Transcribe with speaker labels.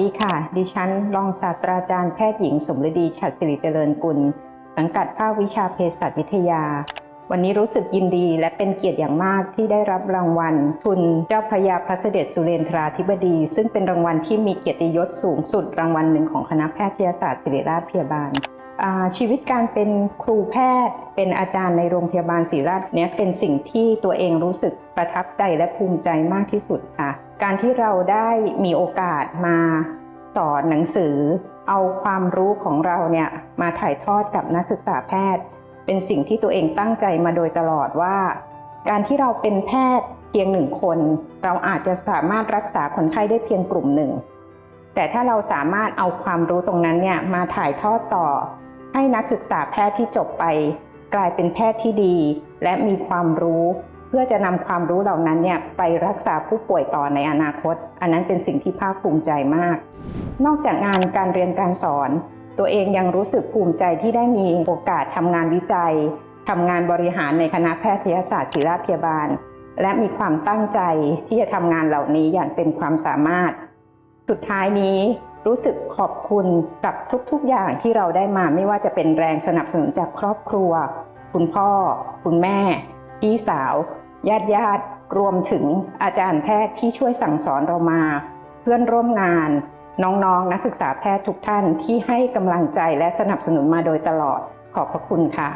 Speaker 1: ดีค่ะ ดิฉันรองศาสตราจารย์แพทย์หญิงสมฤดีฉัตรศิริเจริญกุล สังกัดภาควิชาเภสัชวิทยา วันนี้รู้สึกยินดีและเป็นเกียรติอย่างมากที่ได้รับรางวัล ทุนเจ้าพระยาพระเสด็จสุเรนทราธิบดี ซึ่งเป็นรางวัลที่มีเกียรติยศสูงสุดรางวัลหนึ่งของคณะแพทยศาสตร์ศิริราชพยาบาลชีวิตการเป็นครูแพทย์ เป็นอาจารย์ในโรงพยาบาลศิริราชเนี้ยเป็นสิ่งที่ตัวเองรู้สึกประทับใจและภูมิใจมากที่สุดค่ะ การที่เราได้มีโอกาสมาสอนหนังสือ เอาความรู้ของเราเนี่ยมาถ่ายทอดกับนักศึกษาแพทย์ เป็นสิ่งที่ตัวเองตั้งใจมาโดยตลอดว่า การที่เราเป็นแพทย์เพียงหนึ่งคน เราอาจจะสามารถรักษาคนไข้ได้เพียงกลุ่มหนึ่ง แต่ถ้าเราสามารถเอาความรู้ตรงนั้นเนี่ยมาถ่ายทอดต่อ ให้นักศึกษาแพทย์ที่จบไป กลายเป็นแพทย์ที่ดี และมีความรู้ เพื่อจะนำความรู้เหล่านั้นเนี่ยไปรักษาผู้ป่วยต่อในอนาคต อันนั้นเป็นสิ่งที่ภาคภูมิใจมาก นอกจากงานการเรียนการสอน ตัวเองยังรู้สึกภูมิใจที่ได้มีโอกาสทำงานวิจัยทำงานบริหารในคณะแพทยศาสตร์ศิริราชพยาบาล และมีความตั้งใจที่จะทำงานเหล่านี้อย่างเต็มความสามารถ สุดท้ายนี้รู้สึกขอบคุณกับทุกๆอย่างที่เราได้มาไม่ว่าจะเป็นแรงสนับสนุนจากครอบครัว คุณพ่อ คุณแม่ พี่สาว ญาติญาติๆรวมถึงอาจารย์แพทย์ที่ช่วยสั่งสอนเรามา เพื่อนร่วมงาน น้องๆนักศึกษาแพทย์ทุกท่านที่ให้กำลังใจและสนับสนุนมาโดยตลอดขอบพระคุณค่ะ